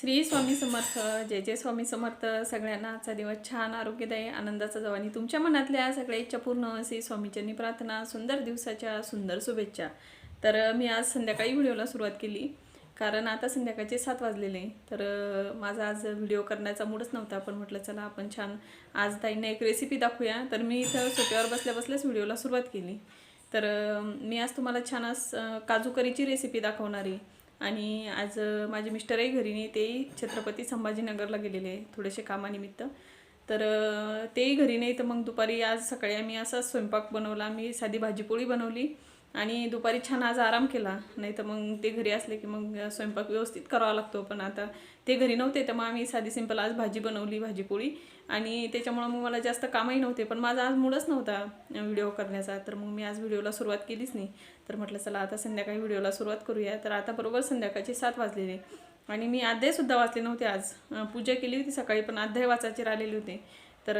श्री स्वामी समर्थ जय जय स्वामी समर्थ. सगळ्यांना आजचा दिवस छान आरोग्यदायी आनंदाचा जावा. आणि तुमच्या मनातल्या सगळ्या इच्छा पूर्ण श्री स्वामीच्यांनी प्रार्थना सुंदर दिवसाच्या सुंदर शुभेच्छा. तर मी आज संध्याकाळी व्हिडिओला सुरुवात केली. कारण आता संध्याकाळचे सात वाजलेले. तर माझा आज व्हिडिओ करण्याचा मूडच नव्हता. पण म्हटलं चला आपण छान आज ताईंना एक रेसिपी दाखवूया. तर मी इथं सोप्यावर बसल्या बसल्याच व्हिडिओला सुरुवात केली. तर मी आज तुम्हाला छान आज काजू करीची रेसिपी दाखवणार आहे. आणि आज माझे मिस्टरही घरी नाही तेही छत्रपती संभाजीनगरला गेलेले थोडेसे कामानिमित्त. तर तेही घरी नाही तर मग दुपारी आज सकाळी आम्ही असा स्वयंपाक बनवला मी साधी भाजीपोळी बनवली. आणि दुपारी छान आज आराम केला. नाही तर मग ते घरी असले की मग स्वयंपाक व्यवस्थित करावा लागतो. पण आता ते घरी नव्हते तर मग आम्ही साधी सिंपल आज भाजी बनवली भाजीपोळी. आणि त्याच्यामुळं मग मला जास्त कामही नव्हते पण माझा आज मूडच नव्हता व्हिडिओ करण्याचा. तर मग मी आज व्हिडिओला सुरुवात केलीच नाही. तर म्हटलं चला आता संध्याकाळी व्हिडिओला सुरुवात करूया. तर आता बरोबर संध्याकाळचे सात वाजलेले. आणि मी अध्यायसुद्धा वाचले नव्हते आज. पूजा केली होती सकाळी पण अध्याय वाचायचे राहिलेले होते. तर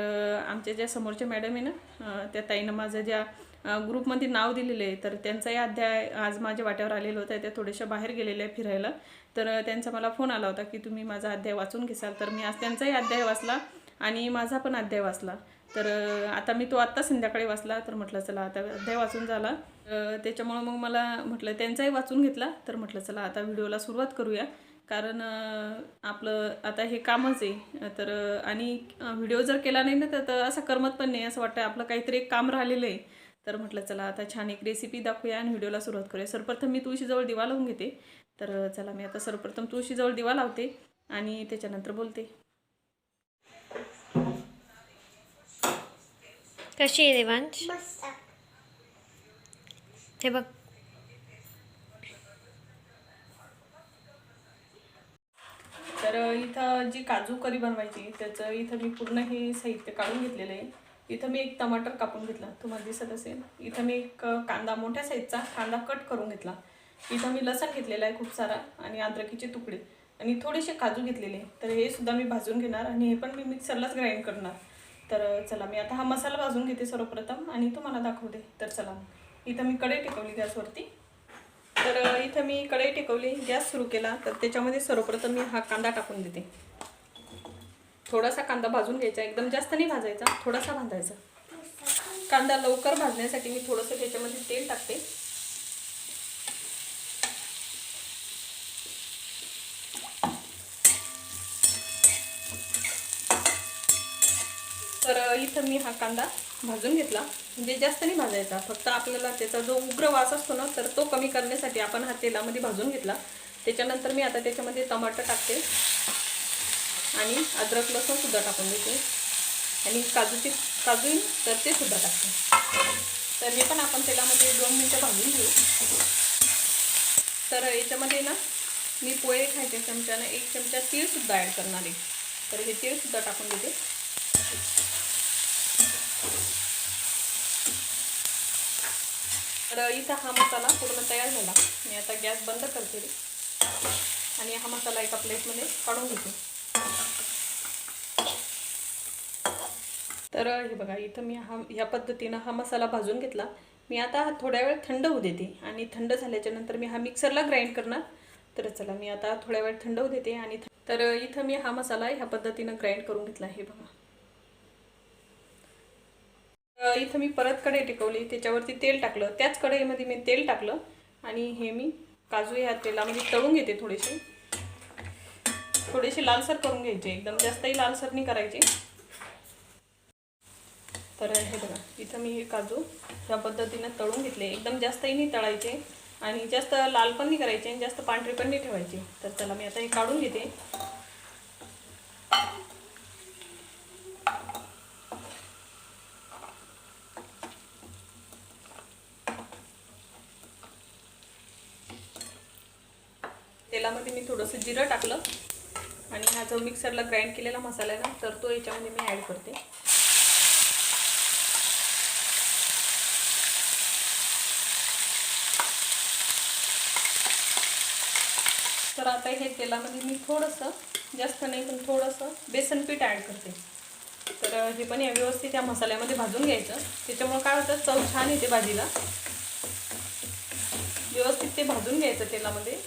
आमच्या ज्या समोरच्या मॅडम आहे ना त्या ताईनं माझं ज्या ग्रुपमध्ये नाव दिलेलं आहे तर त्यांचाही अध्याय आज माझ्या वाट्यावर आलेलं होतं त्या थोड्याशा बाहेर गेलेल्या आहे फिरायला. तर त्यांचा मला फोन आला होता की तुम्ही माझा अध्याय वाचून घेसाल. तर मी आज त्यांचाही अध्याय वाचला आणि माझा पण अध्याय वाचला. तर आता मी तो आत्ता संध्याकाळी वाचला तर म्हटलं चला आता अध्याय वाचून झाला. त्याच्यामुळं मग मला म्हटलं त्यांचाही वाचून घेतला. तर म्हटलं चला आता व्हिडिओला सुरुवात करूया. कारण आपलं आता हे कामच आहे. तर आणि व्हिडिओ जर केला नाही ना तर- तर असं करमत पण नाही. असं वाटतं आपलं काहीतरी एक काम राहिलेलं आहे. तर म्हटलं चला आता छान एक रेसिपी दाखवूया आणि व्हिडिओला सुरुवात करूया. सर्वप्रथम मी तुळशीजवळ दिवा लावून घेते. तर चला मी आता सर्वप्रथम तुळशीजवळ दिवा लावते आणि त्याच्यानंतर बोलते. कशी आहे देवांश? हे बघ. तर इथं जी काजू करी बनवायची त्याचं इथं मी पूर्ण हे साहित्य काढून घेतलेलं आहे. इथं मी एक टमाटर कापून घेतला. तुम्हाला दिसत असेल. इथं मी एक कांदा मोठ्या साईजचा कांदा कट करून घेतला. इथं मी लसण घेतलेला आहे खूप सारा आणि अद्रकीचे तुकडे. आणि थोडेसे काजू घेतलेले तर हे सुद्धा मी भाजून घेणार आणि हे पण मी मिक्सरलाच ग्राइंड करणार. तर चला मी आता हा मसाला भाजून घेते सर्वप्रथम आणि तुम्हाला दाखवते. तर चला इथं मी कढई टेकवली गॅसवरती. तर इथं मी कढई टेकवली गॅस सुरू केला. तर त्याच्यामध्ये सर्वप्रथम मी हा कांदा टाकून देते. थोडासा कांदा भाजून घ्यायचा एकदम जास्त नाही भाजायचा थोडासा भाजायचा. कांदा लवकर भाजण्यासाठी मी थोडंसं त्याच्यामध्ये तेल टाकते. इथं मी हा कांदा भाजून घेतला. म्हणजे जास्त नाही भाजायचा फक्त आपल्याला त्याचा जो उग्र वास असतो ना तर तो कमी करण्यासाठी आपण हा तेलामध्ये भाजून घेतला. त्याच्यानंतर मी आता त्याच्यामध्ये टमाटर टाकते. आणि अद्रक लसूण सुद्धा टाकून देते. आणि काजूचे काजू येईल तर ते सुद्धा टाकते. तर हे पण आपण तेलामध्ये दोन मिनटं भाजून घेऊ. तर याच्यामध्ये ना मी पोहे खायच्या चमच्यानं एक चमचा तीळसुद्धा ॲड करणार आहे. तर हे तीळसुद्धा टाकून देते. तर इथं हा मसाला पूर्ण तयार झाला. मी आता गॅस बंद करते. आणि हा मसाला एका प्लेटमध्ये काढून घेते. तर हे बघा इथं मी हा ह्या पद्धतीनं हा मसाला भाजून घेतला. मी आता थोड्या वेळ थंड होऊ देते. आणि थंड झाल्याच्यानंतर मी हा मिक्सरला ग्राइंड करणार. तर चला मी आता थोड्या वेळ थंड होऊ देते आणि तर इथं मी हा मसाला ह्या पद्धतीनं ग्राइंड करून घेतला. हे बघा. इथं मी परत कढई टिकवली त्याच्यावरती तेल टाकलं. त्याच कढईमध्ये मी तेल टाकलं आणि हे मी काजू ह्या तेलामध्ये तळून घेते थोडेसे. थोडेसे लालसर करून घ्यायचे एकदम जास्तही लालसर नाही करायचे. तर हे बघा इथं मी हे काजू ह्या पद्धतीनं तळून घेतले. एकदम जास्तही नाही तळायचे आणि जास्त लाल पण नाही करायचे आणि जास्त पांढरे पण नाही ठेवायचे. तर त्याला मी आता हे काढून घेते. तेलामध्ये मी थोडंसं जिरं टाकलं आणि हा जो मिक्सरला ग्राइंड केलेला मसाला आहे ना तर तो याच्यामध्ये मी ॲड करते. तर आता हे तेलामध्ये मी थोडंसं जास्त नाही पण थोडंसं बेसन पीठ ॲड करते. तर हे पण या व्यवस्थित या मसाल्यामध्ये भाजून घ्यायचं. त्याच्यामुळं काय होतं चव छान येते भाजीला. व्यवस्थित ते भाजून घ्यायचं तेलामध्ये.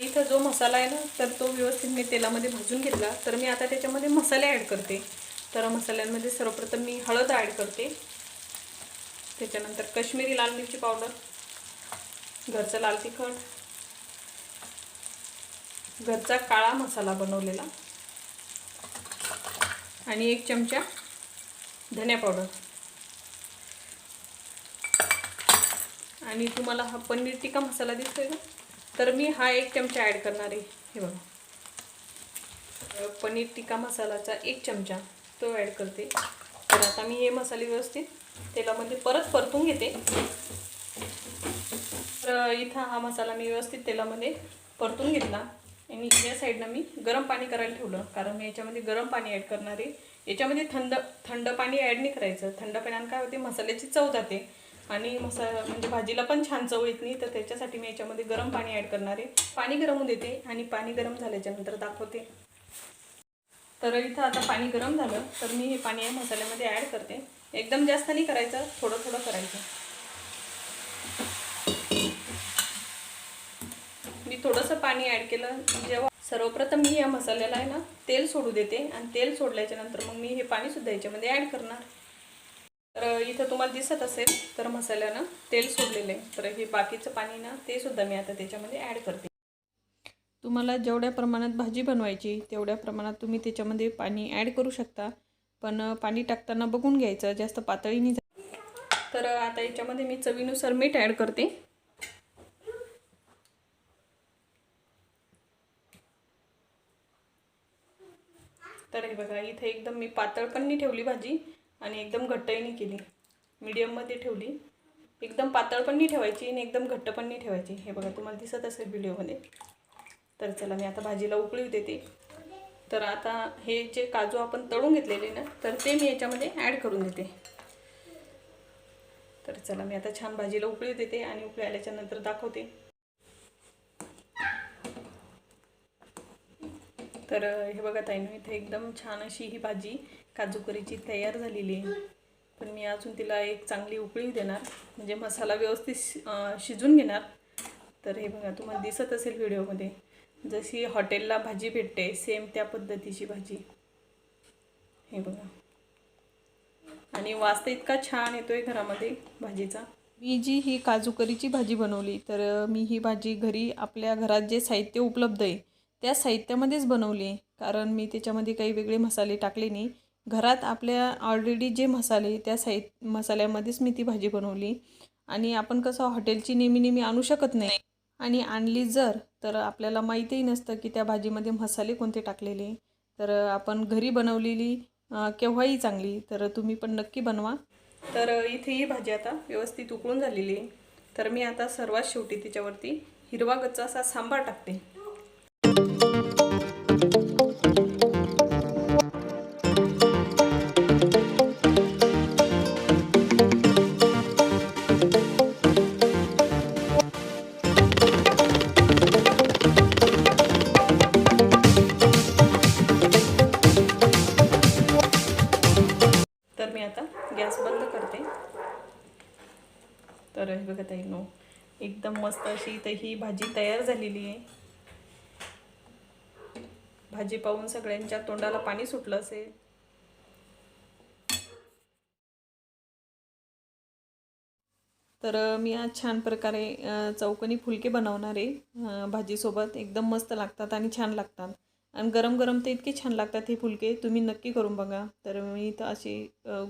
इथं जो मसाला आहे ना तर तो व्यवस्थित मी तेलामध्ये भाजून घेतला. तर मी आता त्याच्यामध्ये मसाले ॲड करते. तर मसाल्यांमध्ये सर्वप्रथम मी हळद ॲड करते. त्याच्यानंतर कश्मीरी लाल मिरची पावडर घरचं लाल तिखट घरचा काळा मसाला बनवलेला आणि एक चमचा धन्या पावडर. आणि तुम्हाला हा पनीर टिक्का मसाला दिसतोय का तर मी हा एक चमचा ॲड करणार आहे. हे बघा. पनीर टिक्का मसालाचा एक चमचा तो ॲड करते. तर आता मी हे मसाले व्यवस्थित तेलामध्ये परत परतून घेते. तर इथं हा मसाला मी व्यवस्थित तेलामध्ये परतून घेतला. आणि या साईडनं मी गरम पाणी करायला ठेवलं. कारण मी याच्यामध्ये गरम पाणी ॲड करणार आहे. याच्यामध्ये थंड थंड पाणी ॲड नाही करायचं. थंड पाण्यानं काय होते? मसाल्याची चव जाते. आणि मसाला म्हणजे भाजीला पण छान चव येत नाही तर त्याच्यासाठी मी याच्यामध्ये गरम पाणी ॲड करणार आहे. पाणी गरम होऊ देते आणि पाणी गरम झाल्याच्यानंतर दाखवते. तर इथं आता पाणी गरम झालं तर मी हे पाणी या मसाल्यामध्ये ॲड करते. एकदम जास्त नाही करायचं थोडं थोडं करायचं. मी थोडंसं पाणी ॲड केलं जेव्हा सर्वप्रथम मी या मसाल्याला आहे ना तेल सोडू देते. आणि तेल सोडल्याच्यानंतर मग मी हे पाणीसुद्धा याच्यामध्ये ॲड करणार. तर इथं तुम्हाला दिसत असेल तर मसाल्यानं तेल सोडलेलं आहे. तर हे बाकीचं पाणी ना ते सुद्धा मी आता त्याच्यामध्ये ॲड करते. तुम्हाला जेवढ्या प्रमाणात भाजी बनवायची तेवढ्या प्रमाणात तुम्ही त्याच्यामध्ये पाणी ॲड करू शकता. पण पाणी टाकताना बघून घ्यायचं जास्त पातळीने तर आता याच्यामध्ये मी चवीनुसार मीठ ॲड करते. तर हे बघा इथे एकदम मी पातळ पण नाही ठेवली भाजी. आणि एकदम घट्टही नाही केली. मीडियममध्ये ठेवली. एकदम पातळ पण नाही ठेवायची आणि एकदम घट्ट पण नाही ठेवायची. हे बघा तुम्हाला दिसत असेल व्हिडिओमध्ये तर चला मी आता भाजीला उकळी देते. तर आता हे जे काजू आपण तळून घेतलेले ना तर ते मी याच्यामध्ये ॲड करून देते. तर चला मी आता छान भाजीला उकळी देते आणि उकळी आल्याच्यानंतर दाखवते. तर हे बघा ताईनं इथे एकदम छान अशी ही भाजी काजूकरीची तयार झालेली आहे. पण मी अजून तिला एक चांगली उकळी देणार. म्हणजे मसाला व्यवस्थित शि- शिजून घेणार. तर हे बघा तुम्हाला दिसत असेल व्हिडिओमध्ये. जशी हॉटेलला भाजी भेटते सेम त्या पद्धतीची भाजी. हे बघा. आणि वास तर इतका छान येतो आहे घरामध्ये भाजीचा. मी जी ही काजूकरीची भाजी बनवली तर मी ही भाजी घरी आपल्या घरात जे साहित्य उपलब्ध आहे त्या साहित्यामध्येच बनवली आहे. कारण मी त्याच्यामध्ये काही वेगळे मसाले टाकले नाही. घरात आपल्या ऑलरेडी जे मसाले त्या साहित मसाल्यामध्येच मी ती भाजी बनवली. आणि आपण कसं हॉटेलची नेहमी नेहमी आणू शकत नाही. आणि आणली जर तर आपल्याला माहितीही नसतं की त्या भाजीमध्ये मसाले कोणते टाकलेले. तर आपण घरी बनवलेली केव्हाही चांगली तर तुम्ही पण नक्की बनवा. तर इथे ही भाजी आता व्यवस्थित उकळून झालेली आहे. तर मी आता सर्वात शेवटी तिच्यावरती हिरवा गच्चा असा सांबार टाकते. एकदम मस्त अशी इथे ही भाजी तयार झालेली आहे. भाजी पाहून सगळ्यांच्या तोंडाला पाणी सुटलं असेल. तर मी आज छान प्रकारे अ, चौकोनी फुलके बनवणार आहे भाजीसोबत. एकदम मस्त लागतात आणि छान लागतात. आणि गरम गरम ते इतके छान लागतात हे फुलके तुम्ही नक्की करून बघा. तर मी इथं अशी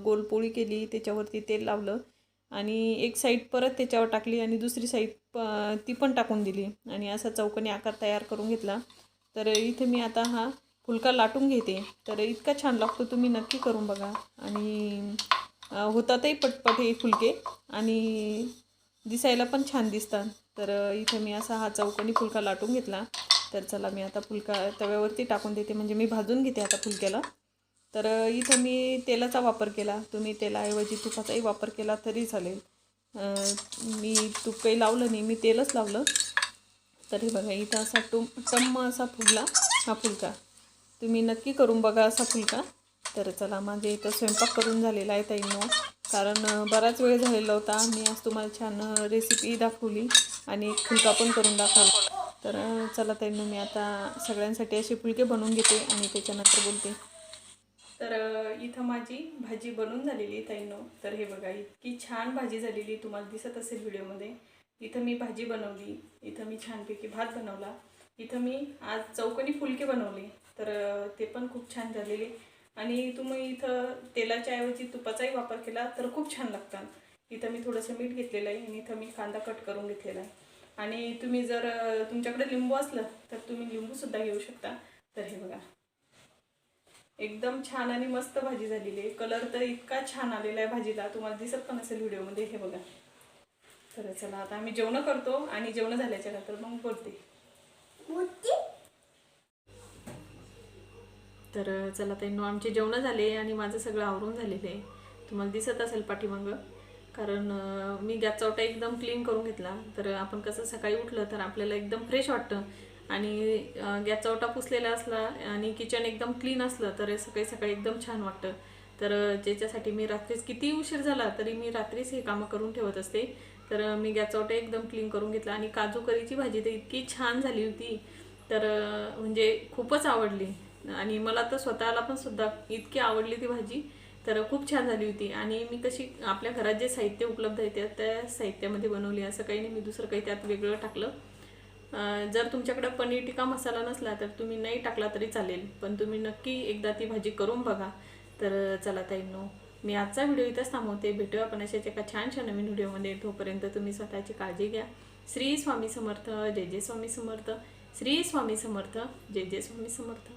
गोलपोळी केली त्याच्यावरती तेल लावलं. आणि एक साईड परत त्याच्यावर टाकली आणि दुसरी साईड प ती पण टाकून दिली. आणि असा चौकनी आकार तयार करून घेतला. तर इथे मी आता हा फुलका लाटून घेते. तर इतका छान लागतो तुम्ही नक्की करून बघा. आणि होतातही पटपट हे फुलके. आणि दिसायला पण छान दिसतात. तर इथे मी असा हा चौकोनी फुलका लाटून घेतला. तर चला मी आता फुलका तव्यावरती टाकून देते. म्हणजे मी भाजून घेते आता फुलक्याला. तर इथे इथं मी तेलाचा वापर केला. तुम्ही तेलाऐवजी तुपाचाही वापर केला तरी चालेल. मी तूप काही लावलं नाही मी तेलच लावलं. तर हे बघा इथं असा टुम टम्म असा फुगला हा फुलका. तुम्ही नक्की करून बघा असा फुलका. तर चला माझे इथं स्वयंपाक करून झालेला आहे ताईंनो कारण बराच वेळ झालेला होता. मी आज तुम्हाला छान रेसिपी दाखवली आणि फुलका पण करून दाखवला. तर चला ताईंनो मी आता सगळ्यांसाठी असे फुलके बनवून घेते आणि त्याच्यानंतर बोलते. तर इथं माझी भाजी बनवून झालेली आहे तर हे बघा इतकी छान भाजी झालेली तुम्हाला दिसत असेल व्हिडिओमध्ये. इथं मी भाजी बनवली इथं मी छानपैकी भात बनवला इथं मी आज चौकोनी फुलके बनवले. तर ते पण खूप छान झालेले. आणि तुम्ही इथं तेलाच्या ऐवजी तुपाचाही वापर केला तर खूप छान लागतात. इथं मी थोडंसं मीठ घेतलेलं आहे आणि इथं मी कांदा कट करून घेतलेला आहे. आणि तुम्ही जर तुमच्याकडे लिंबू असलं तर तुम्ही लिंबूसुद्धा घेऊ शकता. तर हे बघा एकदम छान आणि मस्त भाजी झालेली आहे. कलर तर इतका छान आलेला आहे भाजीला. तुम्हाला दिसत पण असेल व्हिडिओमध्ये हे बघा. तर चला आता आम्ही जेवण करतो आणि जेवण झाल्याच्यानंतर मग बोलते. तर चला ताईंनो आमचे जेवण झाले आणि माझं सगळं आवरून झालेलं आहे. तुम्हाला दिसत असेल पाठीमागं कारण मी गॅसचा ओटा एकदम क्लीन करून घेतला. तर आपण कसं सकाळी उठलं तर आपल्याला एकदम फ्रेश वाटतं. आणि अं, गॅसचा ओटा पुसलेला असला आणि किचन एकदम क्लीन असलं तर सकाळी सकाळी एकदम छान वाटतं. तर ज्याच्यासाठी मी रात्रीच किती उशीर झाला तरी मी रात्रीच हे कामं करून ठेवत असते. तर मी गॅसचा ओटा एकदम क्लीन करून घेतला आणि काजू करीची भाजी तर इतकी छान झाली होती. तर म्हणजे खूपच आवडली. आणि मला तर स्वतःला पण सुद्धा इतकी आवडली ती भाजी. तर खूप छान झाली होती. आणि मी कशी आपल्या घरात जे साहित्य उपलब्ध आहे त्या त्या साहित्यामध्ये बनवली. असं काही नाही मी दुसरं काही त्यात वेगळं टाकलं. जर तुमच्याकडे पनीर टिक्का मसाला नसला तर तुम्ही नाही टाकला तरी चालेल पण तुम्ही नक्की एकदा ती भाजी करून बघा. तर चला ताईंनो मी आजचा व्हिडिओ इथंच थांबवते. भेटूया आपण अशाच एका छानशा नवीन व्हिडिओमध्ये. तोपर्यंत तुम्ही स्वतःची काळजी घ्या. श्री स्वामी समर्थ जय जय स्वामी समर्थ. श्री स्वामी समर्थ जय जय स्वामी समर्थ.